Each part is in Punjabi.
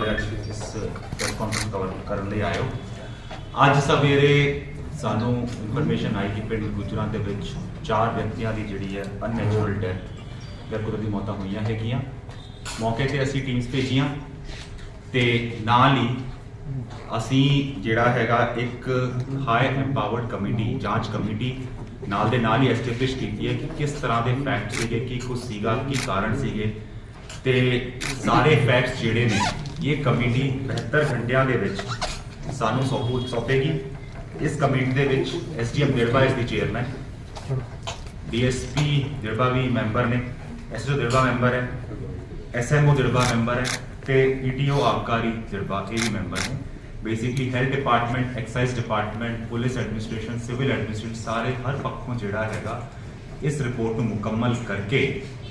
ਸਾਰੇ ਅੱਜ ਇਸ ਪ੍ਰੈਸ ਕਾਨਫਰੰਸ ਕਵਰ ਕਰਨ ਲਈ ਆਇਓ ਅੱਜ ਸਵੇਰੇ ਸਾਨੂੰ ਇਨਫੋਰਮੇਸ਼ਨ ਆਈ ਕਿ ਪਿੰਡ ਗੁਜਰਾਂ ਦੇ ਵਿੱਚ ਚਾਰ ਵਿਅਕਤੀਆਂ ਦੀ ਜਿਹੜੀ ਹੈ ਅਨਨੈਚੁਰਲ ਡੈਥ ਜਾਂ ਕੁਦਰਤੀ ਮੌਤਾਂ ਹੋਈਆਂ ਹੈਗੀਆਂ। ਮੌਕੇ ਤੇ ਅਸੀਂ ਟੀਮਸ ਭੇਜੀਆਂ ਤੇ ਨਾਲ ਹੀ ਅਸੀਂ ਜਿਹੜਾ ਹੈਗਾ ਇੱਕ ਹਾਈ ਐਮਪਾਵਰਡ ਕਮੇਟੀ ਜਾਂਚ ਕਮੇਟੀ ਨਾਲ ਦੇ ਨਾਲ ਹੀ ਐਸਟੈਬਲਿਸ਼ ਕੀਤੀ ਹੈ ਕਿ ਕਿਸ ਤਰ੍ਹਾਂ ਦੇ ਫੈਕਟ ਸੀਗੇ, ਕੀ ਕੁਝ ਸੀਗਾ, ਕੀ ਕਾਰਨ ਸੀਗੇ ਤੇ ਸਾਰੇ ਫੈਕਟਸ ਜਿਹੜੇ ਨੇ ਇਹ ਕਮੇਟੀ 72 ਘੰਟਿਆਂ ਦੇ ਵਿੱਚ ਸਾਨੂੰ ਸੌਂਪੂ, ਸੌਂਪੇਗੀ। ਇਸ ਕਮੇਟੀ ਦੇ ਵਿੱਚ ਐਸਡੀਐਮ ਦਿਰਬਾ ਇਸ ਦੀ ਚੇਅਰਮੈਨ ਡੀਐਸਪੀ ਦਿਰਬਾ ਵੀ ਮੈਂਬਰ ਨੇ ਐਸਓ ਦਿਰਬਾ ਮੈਂਬਰ ਹੈ ਐਸਐਮਓ ਦਿਰਬਾ ਮੈਂਬਰ ਹੈ ਤੇ ਈਟੀਓ ਆਬਕਾਰੀ ਦਿਰਬਾ ਇਹ ਵੀ ਮੈਂਬਰ ਨੇ। Basically health department excise department police administration civil administration ਸਾਰੇ ਹਰ ਪੱਖੋਂ ਜਿਹੜਾ ਹੈਗਾ, ਇਸ ਰਿਪੋਰਟ ਨੂੰ ਮੁਕੰਮਲ ਕਰਕੇ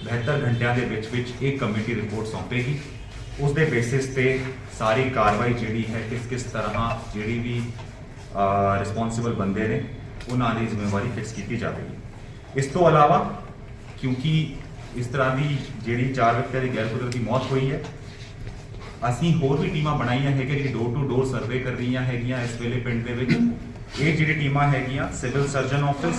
72 ਘੰਟਿਆਂ ਦੇ ਵਿੱਚ ਵਿੱਚ ਇਹ ਕਮੇਟੀ ਰਿਪੋਰਟ ਸੌਂਪੇਗੀ। ਉਸ ਦੇ ਬੇਸਿਸ ਤੇ ਸਾਰੀ ਕਾਰਵਾਈ ਜਿਹੜੀ ਹੈ, ਕਿਸ ਕਿਸ ਤਰ੍ਹਾਂ ਜਿਹੜੀ ਵੀ ਰਿਸਪੌਂਸਿਬਲ ਬੰਦੇ ਨੇ, ਉਹਨਾਂ ਦੀ ਜ਼ਿੰਮੇਵਾਰੀ ਫਿਕਸ ਕੀਤੀ ਜਾਵੇਗੀ। ਇਸ ਤੋਂ ਇਲਾਵਾ ਕਿਉਂਕਿ ਇਸ ਤਰ੍ਹਾਂ ਦੀ ਜਿਹੜੀ ਚਾਰ ਵਿਅਕਤੀਆਂ ਦੀ ਗੈਰ ਕੁਦਰਤੀ ਮੌਤ ਹੋਈ ਹੈ, ਅਸੀਂ ਹੋਰ ਵੀ ਟੀਮਾਂ ਬਣਾਈਆਂ ਹੈਗੀਆਂ, ਜਿਹੜੀ ਡੋਰ ਟੂ ਡੋਰ ਸਰਵੇ ਕਰ ਰਹੀਆਂ ਹੈਗੀਆਂ ਇਸ ਵੇਲੇ ਪਿੰਡ ਦੇ ਵਿੱਚ। ਇਹ ਜਿਹੜੀ ਟੀਮਾਂ ਹੈਗੀਆਂ ਸਿਵਲ ਸਰਜਨ ਆਫਿਸ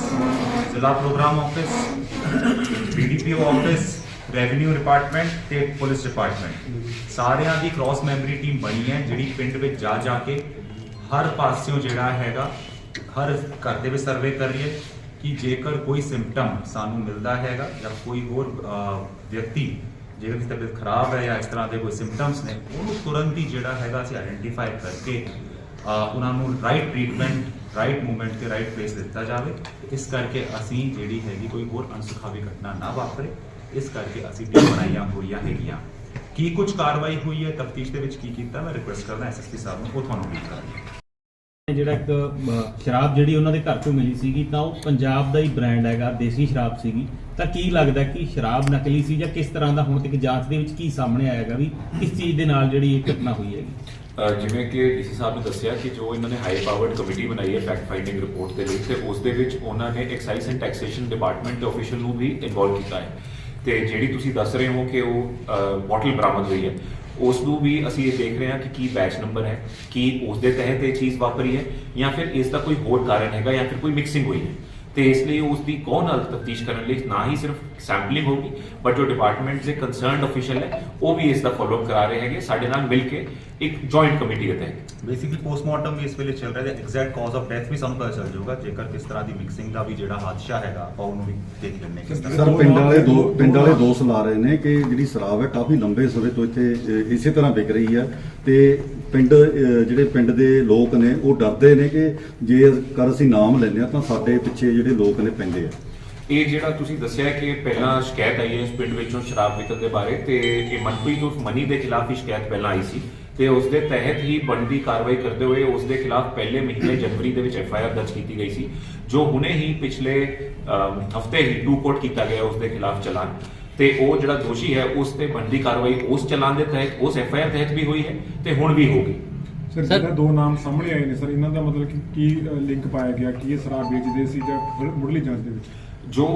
ਜ਼ਿਲ੍ਹਾ programme office BDPO office revenue department ਤੇ ਪੁਲਿਸ ਡਿਪਾਰਟਮੈਂਟ ਸਾਰਿਆਂ ਦੀ ਕ੍ਰਾਸ ਮੈਮਰੀ ਟੀਮ ਬਣੀ ਹੈ, ਜਿਹੜੀ ਪਿੰਡ ਵਿੱਚ ਜਾ ਜਾ ਕੇ ਹਰ ਪਾਸਿਓਂ ਜਿਹੜਾ ਹੈਗਾ, ਹਰ ਘਰ ਦੇ ਵਿੱਚ ਸਰਵੇ ਕਰ ਰਹੀ ਹੈ ਕਿ ਜੇਕਰ ਕੋਈ ਸਿੰਪਟਮ ਸਾਨੂੰ ਮਿਲਦਾ ਹੈਗਾ ਜਾਂ ਕੋਈ ਹੋਰ ਵਿਅਕਤੀ ਜੇਕਰ ਕਿਸੇ ਤਬੀਅਤ ਖਰਾਬ ਹੈ ਜਾਂ ਇਸ ਤਰ੍ਹਾਂ ਦੇ ਕੋਈ ਸਿੰਪਟਮਸ ਨੇ, ਉਹਨੂੰ ਤੁਰੰਤ ਹੀ ਜਿਹੜਾ ਹੈਗਾ ਅਸੀਂ ਆਇਡੈਂਟੀਫਾਈ ਕਰਕੇ ਉਹਨਾਂ ਨੂੰ ਰਾਈਟ ਟ੍ਰੀਟਮੈਂਟ ਰਾਈਟ ਮੂਵਮੈਂਟ ਤੇ ਰਾਈਟ ਪਲੇਸ ਦਿੱਤਾ ਜਾਵੇ। ਇਸ ਕਰਕੇ ਅਸੀਂ ਜਿਹੜੀ ਹੈਗੀ ਕੋਈ ਹੋਰ ਅਨਸੁਖਾਵੀ ਘਟਨਾ ਨਾ ਵਾਪਰੇ। ਇਸ ਕਰਕੇ ਅਸੀਂ ਟੀਮ ਬਣਾਈਆਂ ਹੋਈਆਂ ਹੈਗੀਆਂ। ਕੀ ਕੁਝ ਕਾਰਵਾਈ ਹੋਈ ਹੈ ਤਫਤੀਸ਼ ਦੇ ਵਿੱਚ ਕੀ ਕੀਤਾ ਮੈਂ ਰਿਕੁਐਸਟ ਕਰਦਾ ਐਸਐਸਪੀ ਸਾਹਿਬ ਨੂੰ ਉਹ ਤੁਹਾਨੂੰ ਬਰੀਫ ਕਰਨ ਜਿਹੜਾ ਇੱਕ ਅਹ, ਸ਼ਰਾਬ ਜਿਹੜੀ ਉਹਨਾਂ ਦੇ ਘਰ ਤੋਂ ਮਿਲੀ ਸੀਗੀ ਤਾਂ ਉਹ ਪੰਜਾਬ ਦਾ ਹੀ ਬ੍ਰਾਂਡ ਹੈਗਾ ਦੇਸੀ ਸ਼ਰਾਬ ਸੀਗੀ। ਤਾਂ ਕੀ ਲੱਗਦਾ ਕਿ ਸ਼ਰਾਬ ਨਕਲੀ ਸੀ ਜਾਂ ਕਿਸ ਤਰ੍ਹਾਂ ਦਾ ਹੁਣ ਤੱਕ ਜਾਂਚ ਦੇ ਵਿੱਚ ਕੀ ਸਾਹਮਣੇ ਆਏਗਾ ਵੀ ਕਿਸ ਚੀਜ਼ ਦੇ ਨਾਲ ਜਿਹੜੀ ਇਹ ਘਟਨਾ ਹੋਈ ਹੈਗੀ? ਅ, ਜਿਵੇਂ ਕਿ ਡੀਸੀ ਸਾਹਿਬ ਨੇ ਦੱਸਿਆ ਕਿ ਜੋ ਇਹਨਾਂ ਨੇ ਹਾਈ ਪਾਵਰਡ ਕਮੇਟੀ ਬਣਾਈ ਹੈ ਫੈਕਟ ਫਾਈਂਡਿੰਗ ਰਿਪੋਰਟ ਦੇ ਲਈ ਤੇ ਉਸ ਦੇ ਵਿੱਚ ਉਹਨਾਂ ਨੇ ਐਕਸਾਈਜ਼ ਐਂਡ ਟੈਕਸੇਸ਼ਨ ਡਿਪਾਰਟਮੈਂਟ ਦੇ ਅਫੀਸ਼ੀਅਲ ਨੂੰ ਵੀ ਇਨਵੋਲਵ ਕੀਤਾ ਹੈ। ਤੇ ਜਿਹੜੀ ਤੁਸੀਂ ਦੱਸ ਰਹੇ ਹੋ ਕਿ ਉਹ ਬੋਟਲ ਬਰਾਮਦ ਹੋਈ ਹੈ ਉਸ ਨੂੰ ਵੀ ਅਸੀਂ ਇਹ ਦੇਖ ਰਹੇ ਹਾਂ ਕਿ ਕੀ ਬੈਚ ਨੰਬਰ ਹੈ, ਕੀ ਉਸ ਦੇ ਤਹਿਤ ਇਹ ਚੀਜ਼ ਵਾਪਰੀ ਹੈ, ਜਾਂ ਫਿਰ ਇਸ ਦਾ ਕੋਈ ਹੋਰ ਕਾਰਨ ਹੈਗਾ, ਜਾਂ ਫਿਰ ਕੋਈ ਮਿਕਸਿੰਗ ਹੋਈ ਹੈ। ਤੇ ਇਸ ਲਈ ਉਸ ਦੀ ਕੌਣ ਨਾਲ ਤਫਤੀਸ਼ ਕਰਨ ਲਈ, ਨਾ ਹੀ ਸਿਰਫ ਸੈਂਪਲਿੰਗ ਹੋਗੀ ਬਟ ਜੋ ਡਿਪਾਰਟਮੈਂਟ ਦੇ ਕੰਸਰਨਡ ਅਫੀਸ਼ੀਅਲ ਹੈ, ਉਹ ਵੀ ਇਸ ਦਾ ਫਾਲੋਅਪ ਕਰਾ ਰਹੇ ਹੈਗੇ, ਸਾਡੇ ਨਾਲ ਮਿਲ ਕੇ ਇੱਕ ਜੁਆਇੰਟ ਕਮੇਟੀ ਦੇ ਤਹਿਤ। ਬੇਸਿਕਲੀ ਪੋਸਟਮਾਰਟਮ ਵੀ ਇਸ ਵੇਲੇ ਚੱਲ ਰਿਹਾ ਹੈ। ਐਗਜ਼ੈਕਟ ਕਾਜ਼ ਆਫ ਡੈਥ ਵੀ ਸਾਨੂੰ ਪਤਾ ਚੱਲ ਜਾਊਗਾ। ਜੇਕਰ ਕਿਸ ਤਰ੍ਹਾਂ ਦੀ ਮਿਕਸਿੰਗ ਦਾ ਵੀ ਜਿਹੜਾ ਹਾਦਸਾ ਹੈਗਾ ਆਪਾਂ ਉਹਨੂੰ ਵੀ ਦੇਖ ਹਾਂ। ਕਿਸ ਤਰ੍ਹਾਂ ਸਰ ਪਿੰਡ ਵਾਲੇ ਦੋ ਪਿੰਡ ਵਾਲੇ ਦੋਸ਼ ਲਾ ਰਹੇ ਨੇ ਕਿ ਜਿਹੜੀ ਸ਼ਰਾਬ ਹੈ ਕਾਫੀ ਲੰਬੇ ਸਮੇਂ ਤੋਂ ਇੱਥੇ ਅ, ਇਸੇ ਤਰ੍ਹਾਂ ਵਿਕ ਰਹੀ ਹੈ ਤੇ ਪਿੰਡ ਅ, ਜਿਹੜੇ ਪਿੰਡ ਦੇ ਲੋਕ ਨੇ ਉਹ ਡਰਦੇ ਨੇ ਕਿ ਜੇ ਕਰ ਅਸੀਂ ਨਾਮ ਲੈਂਦੇ ਆ ਤਾਂ ਸਾਡੇ ਪਿੱਛੇ ਜਿਹੜੇ ਲੋਕ ਨੇ ਪੈਂਦੇ ਆ। ਇਹ ਜਿਹੜਾ ਤੁਸੀਂ ਦੱਸਿਆ ਕਿ ਪਹਿਲਾਂ ਸ਼ਿਕਾਇਤ ਆਈ ਹੈ ਇਸ ਪਿੰਡ ਵਿੱਚੋਂ ਸ਼ਰਾਬ ਵਿਕਣ ਦੇ ਬਾਰੇ ਤੇ ਇਹ ਮਨਪ੍ਰੀਤ ਉਰਫ ਮਨੀ ਦੇ ਖਿਲਾਫ ਹੀ ਸ਼ਿਕਾਇਤ ਪਹਿਲਾਂ ਆਈ ਸੀ। ਤੇ ਉਸ ਦੇ ਤਹਿਤ ਹੀ ਬਣਦੀ ਕਾਰਵਾਈ ਕਰਦੇ ਹੋਏ ਉਸ ਦੇ ਖਿਲਾਫ ਪਹਿਲੇ ਮਹੀਨੇ ਜਨਵਰੀ ਦੇ ਵਿੱਚ ਐਫ ਆਈ ਆਰ ਦਰਜ ਕੀਤੀ ਗਈ ਸੀ ਜੋ ਹੁਣੇ ਹੀ ਪਿਛਲੇ ਹਫ਼ਤੇ ਹੀ ਟੂ ਕੋਰਟ ਕੀਤਾ ਗਿਆ ਉਸ ਦੇ ਖਿਲਾਫ ਚਲਾਨ। ਤੇ ਉਹ ਜਿਹੜਾ ਦੋਸ਼ੀ ਹੈ ਉਸ ਤੇ ਬਣਦੀ ਕਾਰਵਾਈ ਉਸ ਚਲਾਨ ਦੇ ਤਹਿਤ ਉਸ ਐਫ ਆਈ ਆਰ ਤਹਿਤ ਵੀ ਹੋਈ ਹੈ ਤੇ ਹੁਣ ਵੀ ਹੋਗੀ ਸਰ ਜਿਹੜਾ ਦੋ ਨਾਮ ਸਾਹਮਣੇ ਆਏ ਨੇ ਸਰ ਇਹਨਾਂ ਦਾ ਮਤਲਬ ਕਿ ਕੀ ਲਿੰਕ ਪਾਇਆ ਗਿਆ? ਕਿ ਇਹ ਸ਼ਰਾਬ ਵੇਚਦੇ ਸੀ ਜਾਂ ਮੁੱਢਲੀ ਜਾਂਚ ਦੇ ਵਿੱਚ? ਜੋ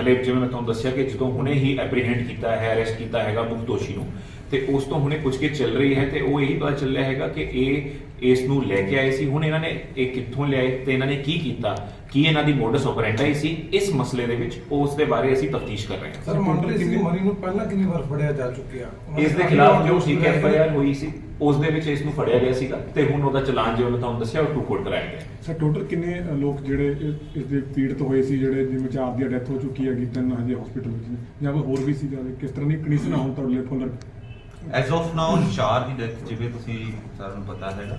ਹਲੇ ਜਿਵੇਂ ਮੈਂ ਤੁਹਾਨੂੰ ਦੱਸਿਆ ਕਿ ਜਦੋਂ ਹੁਣੇ ਹੀ ਐਪਰੀਹੈਂਡ ਕੀਤਾ ਹੈ ਅਰੈਸਟ ਕੀਤਾ ਹੈਗਾ ਮੁੱਖ ਦੋਸ਼ੀ ਨੂੰ ਤੇ ਉਸ ਤੋਂ ਹੁਣੇ ਪੁੱਛਗਿੱਛ ਚੱਲ ਰਹੀ ਹੈ ਤੇ ਉਹ ਇਹੀ ਪਤਾ ਚੱਲ ਰਿਹਾ ਹੈਗਾ ਕਿ ਇਹ ਇਸ ਨੂੰ ਲੈ ਕੇ ਆਏ ਸੀ। ਹੁਣ ਇਹਨਾਂ ਨੇ ਇਹ ਕਿੱਥੋਂ ਲਿਆਏ ਤੇ ਇਹਨਾਂ ਨੇ ਕੀ ਕੀਤਾ? ਕੀ ਇਹਨਾਂ ਦੀ ਮੋਡਸ ਆਪਰੈਂਡਾਈ ਸੀ? ਇਸ ਮਸਲੇ ਦੇ ਵਿੱਚ ਉਸ ਦੇ ਬਾਰੇ ਅਸੀਂ ਤਫਤੀਸ਼ ਕਰ ਰਹੇ ਹਾਂ। ਸਰ ਮਨਪ੍ਰੀਤ ਸਿੰਘ ਮਰੀ ਨੂੰ ਪਹਿਲਾਂ ਕਿੰਨੀ ਵਾਰ ਫੜਿਆ ਜਾ ਚੁੱਕਿਆ? ਇਸ ਦੇ ਖਿਲਾਫ ਜੋ ਠੀਕ ਆਈ ਆਰ ਹੋਈ ਸੀ ਉਸ ਦੇ ਵਿੱਚ ਇਸ ਨੂੰ ਫੜਿਆ ਗਿਆ ਸੀਗਾ ਤੇ ਹੁਣ ਉਹਦਾ ਚਲਾਨ ਜੋ ਮੈਂ ਤੁਹਾਨੂੰ ਦੱਸਿਆ ਉਹ ਟੂ ਕੋਰਟ ਕਰਾਇਆ ਗਿਆ। ਸਰ ਟੋਟਲ ਕਿੰਨੇ ਲੋਕ ਜਿਹੜੇ ਇਸ ਦੇ ਪੀੜਤ ਹੋਏ ਸੀ ਜਿਹੜੇ ਜਿਵੇਂ ਚਾਰ ਦੀ ਡੈਥ ਹੋ ਚੁੱਕੀ ਹੈਗੀ ਤਿੰਨ ਹਜੇ ਹਸਪੀਟਲ ਵਿੱਚ ਨੇ ਜਾਂ ਕੋਈ ਹੋਰ ਵੀ ਸੀ ਜਾਂ ਕਿਸ ਤਰ੍ਹਾਂ ਦੀ ਕੰਡੀਸ਼ਨ ਹੁਣ ਤੁਹਾਡੇ ਲਈ ਫੁੱਲ ਐਜ਼ ਆਫ ਨਾਓ ਚਾਰ ਦੀ ਡੈਥ ਜਿਵੇਂ ਤੁਸੀਂ ਸਾਰਿਆਂ ਨੂੰ ਪਤਾ ਹੈਗਾ।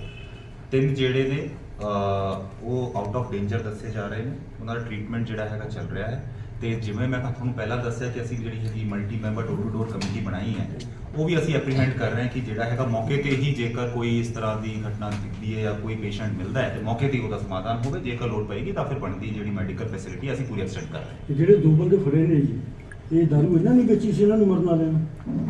ਤਿੰਨ ਜਿਹੜੇ ਨੇ ਅਹ, ਉਹ ਆਊਟ ਆਫ ਡੇਂਜਰ ਦੱਸੇ ਜਾ ਰਹੇ ਨੇ। ਉਹਨਾਂ ਦਾ ਟ੍ਰੀਟਮੈਂਟ ਜਿਹੜਾ ਹੈਗਾ ਚੱਲ ਰਿਹਾ ਹੈ। ਤੇ ਜਿਵੇਂ ਮੈਂ ਤੁਹਾਨੂੰ ਪਹਿਲਾਂ ਦੱਸਿਆ ਕਿ ਅਸੀਂ ਜਿਹੜੀ ਹੈਗੀ multi member door to door committee ਬਣਾਈ ਹੈ ਉਹ ਵੀ ਅਸੀਂ ਐਪਰੀਹੈਂਡ ਕਰ ਰਹੇ ਹਾਂ ਕਿ ਜਿਹੜਾ ਹੈਗਾ ਮੌਕੇ ਤੇ ਹੀ ਜੇਕਰ ਕੋਈ ਇਸ ਤਰ੍ਹਾਂ ਦੀ ਘਟਨਾ ਦਿਖਦੀ ਹੈ ਜਾਂ ਕੋਈ ਪੇਸ਼ੈਂਟ ਮਿਲਦਾ ਹੈ ਤੇ ਮੌਕੇ ਤੇ ਹੀ ਉਹਦਾ ਸਮਾਧਾਨ ਹੋਵੇ। ਜੇਕਰ ਲੋੜ ਪਏਗੀ ਤਾਂ ਫਿਰ ਬਣਦੀ ਜਿਹੜੀ ਮੈਡੀਕਲ ਫੈਸਿਲਿਟੀ ਅਸੀਂ ਪੂਰੀ ਐਕਸਟੈਂਡ ਕਰ ਰਹੇ ਹਾਂ। ਤੇ ਜਿਹੜੇ ਦੋ ਬੰਦੇ ਫੜੇ ਨੇ ਜੀ ਇਹ ਦਾਰੂ ਇਹਨਾਂ ਨੇ ਵੇਚੀ ਸੀ ਇਹਨਾਂ ਨੂੰ ਮਰਨ ਵਾਲਿਆਂ ਨੂੰ?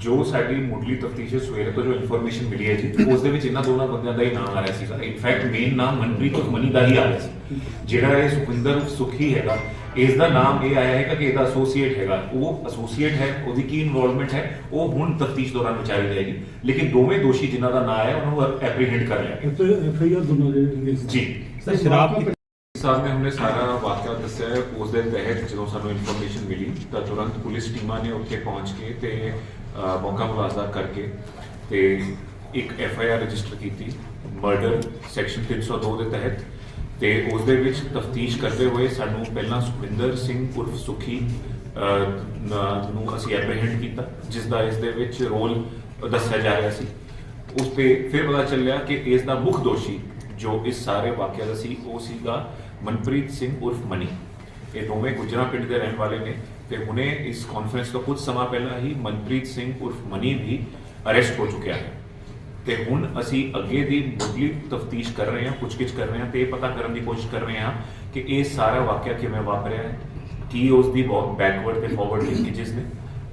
ਜੋ ਸਾਡੀ ਮੁੱਢਲੀ ਤਫਤੀਸ਼ ਸਵੇਰੇ ਤੋਂ ਜੋ ਇਨਫੋਰਮੇਸ਼ਨ ਮਿਲੀ ਹੈ ਜੀ ਉਸ ਦੇ ਵਿੱਚ ਇਹਨਾਂ ਦੋਨਾਂ ਬੰਦਿਆਂ ਦਾ ਹੀ ਨਾਮ ਆ ਰਿਹਾ ਸੀਗਾ। ਇਨਫੈਕਟ ਮੇਨ ਨਾਮ ਮਨਪ੍ਰੀਤ ਮਨੀ ਦਾ ਹੀ ਆ ਰਿਹਾ ਸੀ। ਜਿਹੜਾ ਇਹ ਸੁਖਿੰਦਰ ਸੁਖੀ ਹੈਗਾ ਇਸ ਦਾ ਨਾਮ ਇਹ ਆਇਆ ਹੈ ਕਿ ਇਹਦਾ ਐਸੋਸੀਏਟ ਹੈਗਾ। ਉਹ ਐਸੋਸੀਏਟ ਹੈ ਉਹਦੀ ਕੀ ਇਨਵੋਲਵਮੈਂਟ ਹੈ ਉਹ ਹੁਣ ਤਫਤੀਸ਼ ਦੌਰਾਨ ਵਿਚਾਰੀ ਜਾਏਗੀ ਲੇਕਿਨ ਦੋਵੇਂ ਦੋਸ਼ੀ ਜਿਨ੍ਹਾਂ ਦਾ ਨਾਮ ਆਇਆ ਉਹਨਾਂ ਨੂੰ ਐਪਰੀਹੈਂਡ ਕਰ ਲਿਆ। ਜੀ। ਸਰ ਸ਼ਰਾਬ ਸਾਹਿਬ ਨੇ ਹੁਣੇ ਸਾਰਾ ਵਾਕਿਆ ਦੱਸਿਆ ਹੈ, ਉਸ ਦੇ ਤਹਿਤ ਜਦੋਂ ਸਾਨੂੰ ਇਨਫੋਰਮੇਸ਼ਨ ਮਿਲੀ, ਤਾਂ ਤੁਰੰਤ ਪੁਲਿਸ ਟੀਮਾਂ ਨੇ ਉੱਥੇ ਪਹੁੰਚ ਕੇ ਤੇ ਮੌਕਾ ਮੁਲਾਜ਼ਾ ਕਰਕੇ ਤੇ ਇੱਕ ਐਫ ਆਈ ਆਰ ਰਜਿਸਟਰ ਕੀਤੀ ਮਰਡਰ ਸੈਕਸ਼ਨ 302 ਦੇ ਤਹਿਤ ਤੇ ਉਸ ਦੇ ਵਿੱਚ ਤਫਤੀਸ਼ ਕਰਦੇ ਹੋਏ ਸਾਨੂੰ ਪਹਿਲਾਂ ਸੁਖਵਿੰਦਰ ਸਿੰਘ ਉਰਫ ਸੁਖੀ ਨੂੰ ਅਸੀਂ ਐਪਰੀਹੈਂਡ ਕੀਤਾ, ਜਿਸ ਦਾ ਇਸ ਦੇ ਵਿੱਚ ਰੋਲ ਦੱਸਿਆ ਜਾ ਰਿਹਾ ਸੀ। ਉਸ ਤੇ ਫਿਰ ਪਤਾ ਚੱਲਿਆ ਕਿ ਇਸ ਦਾ ਮੁੱਖ ਦੋਸ਼ੀ ਜੋ ਇਸ ਸਾਰੇ ਵਾਕਿਆ ਦਾ ਸੀ, ਉਹ ਸੀਗਾ ਮਨਪ੍ਰੀਤ ਸਿੰਘ ਉਰਫ ਮਨੀ। ਇਹ ਦੋਵੇਂ ਗੁਜਰਾ ਪਿੰਡ ਦੇ ਰਹਿਣ ਵਾਲੇ ਨੇ ਤੇ ਹੁਣੇ ਇਸ ਕਾਨਫਰੰਸ ਤੋਂ ਕੁਝ ਸਮਾਂ ਪਹਿਲਾਂ ਹੀ ਮਨਪ੍ਰੀਤ ਸਿੰਘ ਉਰਫ ਮਨੀ ਵੀ ਅਰੈਸਟ ਹੋ ਚੁੱਕਿਆ ਹੈ। ਤੇ ਹੁਣ ਅਸੀਂ ਅੱਗੇ ਦੀ ਮੁੱਢਲੀ ਤਫਤੀਸ਼ ਕਰ ਰਹੇ ਹਾਂ ਪੁੱਛਗਿੱਛ ਕਰ ਰਹੇ ਹਾਂ ਤੇ ਇਹ ਪਤਾ ਕਰਨ ਦੀ ਕੋਸ਼ਿਸ਼ ਕਰ ਰਹੇ ਹਾਂ ਕਿ ਇਹ ਸਾਰਾ ਵਾਕਿਆ ਕਿਵੇਂ ਵਾਪਰਿਆ ਹੈ ਕੀ ਉਸ ਦੀ ਬੈਕਵਰਡ ਤੇ ਫਾਰਵਰਡ ਲਿੰਕੇजेस ਨੇ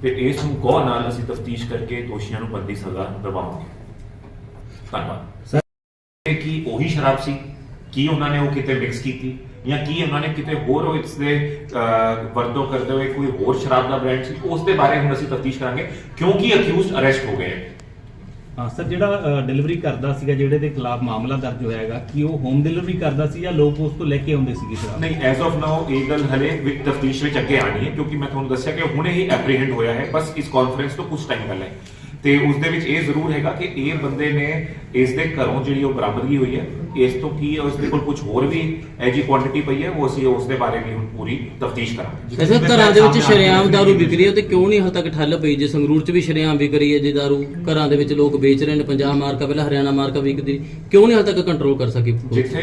ਤੇ ਇਸ ਨੂੰ ਗੌਰ ਨਾਲ ਅਸੀਂ ਤਫਤੀਸ਼ ਕਰਕੇ ਦੋਸ਼ੀਆਂ ਨੂੰ ਬੰਦੀ ਸਜ਼ਾ ਦਿਵਾਵਾਂਗੇ। ਧੰਨਵਾਦ। ਸਰ। ਕੀ ਉਹੀ ਸ਼ਰਾਬ ਸੀ? ਕੀ ਉਹਨਾਂ ਨੇ ਉਹ ਕਿਤੇ ਮਿਕਸ ਕੀਤੀ ਜਾਂ ਕੀ ਉਹਨਾਂ ਨੇ ਕਿਤੇ ਹੋਰ ਉਹ ਇਸ ਦੇ ਵਰਤੋਂ ਕਰਦੇ ਹੋਏ ਕੋਈ ਹੋਰ ਸ਼ਰਾਬ ਦਾ ਬ੍ਰਾਂਡ ਸੀ ਉਸ ਦੇ ਬਾਰੇ ਹੁਣ ਅਸੀਂ ਤਫਤੀਸ਼ ਕਰਾਂਗੇ ਕਿਉਂਕਿ ਅਕਿਊਜ਼ਡ ਅਰੈਸਟ ਹੋ ਗਏ ਹੈ ਹਾਂ ਸਰ ਜਿਹੜਾ ਡਿਲੀਵਰੀ ਕਰਦਾ ਸੀਗਾ ਜਿਹੜੇ ਦੇ ਖਿਲਾਫ ਮਾਮਲਾ ਦਰਜ ਹੋਇਆ ਹੈਗਾ ਕਿ ਉਹ ਹੋਮ ਡਿਲੀਵਰੀ ਕਰਦਾ ਸੀ ਜਾਂ ਲੋਕ ਉਸ ਤੋਂ ਲੈ ਕੇ ਆਉਂਦੇ ਸੀਗੇ ਸ਼ਰਾਬ ਨਹੀਂ ਐਜ਼ ਆਫ ਨਾਓ ਇਹ ਗੱਲ ਹਲੇ ਵਿਦ ਤਫਤੀਸ਼ ਵਿੱਚ ਅੱਗੇ ਆਣੀ ਹੈ ਕਿਉਂਕਿ ਮੈਂ ਤੁਹਾਨੂੰ ਦੱਸਿਆ ਕਿ ਹੁਣੇ ਹੀ ਐਪਰੀਹੈਂਡ ਹੋਇਆ ਹੈ ਬਸ ਇਸ ਕਾਨਫਰੰਸ ਤੋਂ ਕੁਝ ਟਾਈਮ ਪਹਿਲਾਂ। ਤੇ ਉਸ ਦੇ ਵਿੱਚ ਇਹ ਜ਼ਰੂਰ ਹੈਗਾ ਕਿ ਇਹ ਬੰਦੇ ਨੇ ਇਸ ਦੇ ਘਰੋਂ ਜਿਹੜੀ ਉਹ ਬਰਾਮਦਗੀ ਹੋਈ ਹੈ ਇਸ ਤੋਂ ਕੀ ਹੈ ਉਸ ਦੇ ਕੋਲ ਕੁਝ ਹੋਰ ਵੀ ਐਜੀ ਕੁਆਂਟੀਟੀ ਪਈ ਹੈ ਉਹ ਅਸੀਂ ਉਸ ਦੇ ਬਾਰੇ ਵੀ ਹੁਣ ਪੂਰੀ ਤਫਤੀਸ਼ ਕਰਾਂਗੇ। ਐਸੇ ਘਰਾਂ ਦੇ ਵਿੱਚ ਸ਼ਰੇਆਮ ਦਾਰੂ ਵਿਕ ਰਹੀ ਹੈ ਤੇ ਕਿਉਂ ਨਹੀਂ ਹਾਲ ਤੱਕ ਠੱਲ ਪਈ? ਜੇ ਸੰਗਰੂਰ 'ਚ ਵੀ ਸ਼ਰੇਆਮ ਵਿਕ ਰਹੀ ਹੈ ਜੇ ਦਾਰੂ ਘਰਾਂ ਦੇ ਵਿੱਚ ਲੋਕ ਵੇਚ ਰਹੇ ਨੇ ਪੰਜਾਬ ਮਾਰਕਾ ਪਹਿਲਾਂ ਹਰਿਆਣਾ ਮਾਰਕਾ ਵਿਕਦੀ ਕਿਉਂ ਨਹੀਂ ਤੱਕ ਕੰਟਰੋਲ ਕਰ ਸਕੀ? ਜਿੱਥੇ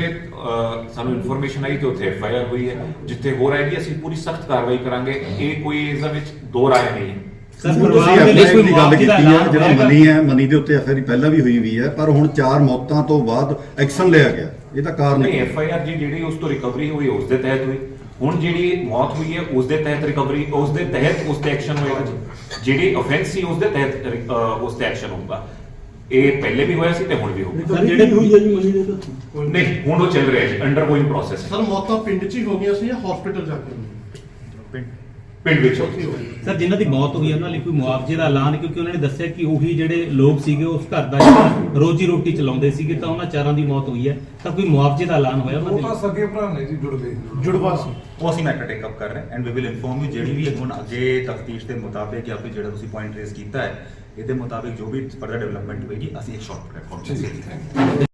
ਸਾਨੂੰ ਇਨਫੋਰਮੇਸ਼ਨ ਆਈ ਕਿ ਉੱਥੇ ਐਫ ਆਈ ਆਰ ਹੋਈ ਹੈ ਜਿੱਥੇ ਹੋਰ ਆਏਗੀ ਅਸੀਂ ਪੂਰੀ ਸਖਤ ਕਾਰਵਾਈ ਕਰਾਂਗੇ ਇਹ ਕੋਈ ਇਸ ਦੇ ਵਿੱਚ ਦੋ ਰਾਏ ਨਹੀਂ ਹੈ। ਸਰ ਪਰਿਵਾਰ ਦੇ ਕੋਈ ਗੱਲ ਕੀਤੀ ਹੈ ਜਿਹੜਾ ਮਨੀ ਹੈ ਮਨੀ ਦੇ ਉੱਤੇ ਐਫਆਈਆਰ ਪਹਿਲਾਂ ਵੀ ਹੋਈ ਵੀ ਹੈ ਪਰ ਹੁਣ ਚਾਰ ਮੌਤਾਂ ਤੋਂ ਬਾਅਦ ਐਕਸ਼ਨ ਲਿਆ ਗਿਆ। ਇਹ ਤਾਂ ਕਾਰਨ ਨਹੀਂ ਹੈ। ਐਫ ਆਈ ਆਰ ਜੀ ਜਿਹੜੀ ਉਸ ਤੋਂ ਰਿਕਵਰੀ ਹੋਈ ਉਸ ਦੇ ਤਹਿਤ ਹੋਈ। ਹੁਣ ਜਿਹੜੀ ਮੌਤ ਹੋਈ ਹੈ ਉਸ ਦੇ ਤਹਿਤ ਰਿਕਵਰੀ ਉਸ ਦੇ ਤਹਿਤ ਉਸ ਤੇ ਐਕਸ਼ਨ ਹੋਏਗਾ ਜੀ। ਜਿਹੜੀ ਆਫੈਂਸ ਸੀ ਉਸ ਦੇ ਤਹਿਤ ਉਸ ਤੇ ਐਕਸ਼ਨ ਹੋਊਗਾ। ਇਹ ਪਹਿਲੇ ਵੀ ਹੋਇਆ ਸੀ ਤੇ ਹੁਣ ਵੀ ਹੋਊਗਾ। ਰਿਕਵਰੀ ਜਿਹੜੇ- ਹੋਈ ਹੈ ਜੀ ਮਨੀ ਦੇ ਤਾਂ? ਨਹੀਂ ਹੁਣ ਉਹ ਚੱਲ ਰਿਹਾ ਜੀ ਅੰਡਰ ਗੋਇੰਗ ਪ੍ਰੋਸੈਸ ਸਰ ਮੌਤਾਂ ਪਿੰਡ 'ਚ ਹੀ ਹੋ ਗਈਆਂ ਸੀ ਜਾਂ ਹਸਪੀਟਲ ਜਾ ਕੇ? ਹੋਈਆਂ? ਪਿੰਡ ਵਿੱਚ ਹੋਈ ਸਰ ਜਿਨ੍ਹਾਂ ਦੀ ਮੌਤ ਹੋਈ ਹੈ ਉਹਨਾਂ ਲਈ ਕੋਈ ਮੁਆਵਜ਼ੇ ਦਾ ਐਲਾਨ ਕਿਉਂਕਿ ਉਹਨਾਂ ਨੇ ਦੱਸਿਆ ਕਿ ਉਹੀ ਜਿਹੜੇ ਲੋਕ ਸੀਗੇ ਉਸ ਘਰ ਦਾ ਜਿਹੜਾ ਰੋਜੀ ਰੋਟੀ ਚਲਾਉਂਦੇ ਸੀਗੇ ਤਾਂ ਉਹਨਾਂ ਚਾਰਾਂ ਦੀ ਮੌਤ ਹੋਈ ਹੈ। ਤਾਂ ਕੋਈ ਮੁਆਵਜ਼ੇ ਦਾ ਐਲਾਨ ਹੋਇਆ ਉਹਨਾਂ ਉਹ ਦੇ ਤਾਂ ਲਈ? ਸਕੇ ਭਰਾ ਨੇ ਜੀ ਜੁੜ ਗਏ ਜੁੜਵਾ ਸੀ। ਉਹ ਅਸੀਂ ਮੈਟਰ ਟੇਕ ਅਪ ਕਰ ਰਹੇ and we will inform you ਜਿਹੜੀ ਵੀ ਹੁਣ ਅੱਗੇ ਤਫਤੀਸ਼ ਦੇ ਮੁਤਾਬਿਕ ਜਾਂ ਫਿਰ ਜਿਹੜਾ ਤੁਸੀਂ ਪੁਆਇੰਟ ਰੇਜ਼ ਕੀਤਾ ਹੈ ਇਹਦੇ ਮੁਤਾਬਿਕ ਜੋ ਵੀ ਫਰਦਰ ਡਿਵੈਲਪਮੈਂਟ ਹੋਏਗੀ ਅਸੀਂ ਇੱਕ ਸ਼ਾਰਟ ਪਲੇਟਫਾਰਮ ਤੇ